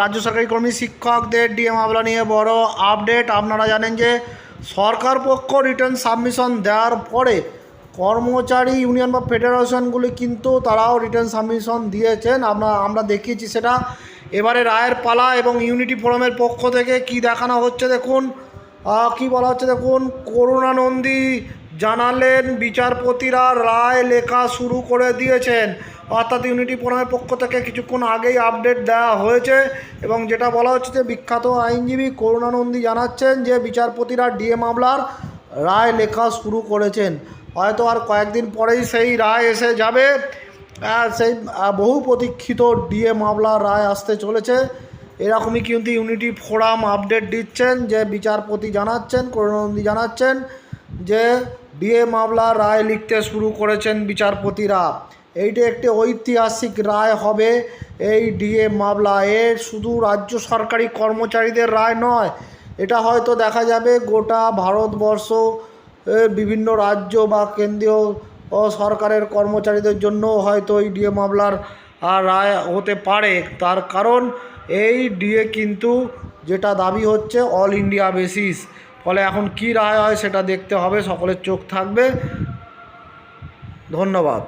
রাজ্য সরকারি কর্মী, শিক্ষকদের ডিএ মামলা নিয়ে বড় আপডেট। আপনারা জানেন যে সরকার পক্ষ রিটার্ন সাবমিশন দেওয়ার পরে কর্মচারী ইউনিয়ন বা ফেডারেশনগুলি কিন্তু তারাও রিটার্ন সাবমিশন দিয়েছেন। আমরা আমরা দেখিয়েছি সেটা। এবারে রায়ের পালা এবং ইউনিটি ফোরামের পক্ষ থেকে কি দেখানো হচ্ছে দেখুন। কি বলা হচ্ছে দেখুন? করুণানন্দী জানালেন, বিচারপতিরা রায় লেখা শুরু করে দিয়েছেন। অর্থাৎ ইউনিটি ফোরামের পক্ষ থেকে কিছুক্ষণ আগেই আপডেট দেওয়া হয়েছে এবং যেটা বলা হচ্ছে যে বিখ্যাত আইনজীবী করুণানন্দী জানাচ্ছেন যে বিচারপতিরা ডিএ মামলার রায় লেখা শুরু করেছেন। হয়তো আর কয়েকদিন পরেই সেই রায় এসে যাবে। সেই বহু প্রতীক্ষিত ডিএ মামলার রায় আসতে চলেছে। এরকমই কিন্তু ইউনিটি ফোরাম আপডেট দিচ্ছেন যে বিচারপতি জানাচ্ছেন, করুণানন্দী জানাচ্ছেন। যে ডিএ মামলার রায় লিখতে শুরু করেছেন বিচারপতিরা। এইটা একটি ঐতিহাসিক রায় হবে। এই ডিএ মামলা এর শুধু রাজ্য সরকারি কর্মচারীদের রায় নয়, এটা হয়তো দেখা যাবে গোটা ভারতবর্ষ বিভিন্ন রাজ্য বা কেন্দ্রীয় সরকারের কর্মচারীদের জন্য হয়তো এই ডিএ মামলার রায় হতে পারে। তার কারণ, এই ডিএ কিন্তু যেটা দাবি হচ্ছে, অল ইন্ডিয়া বেসিস। ফলে এখন কি রায় হয় সেটা দেখতে হবে সকলের চোখ থাকবে। ধন্যবাদ।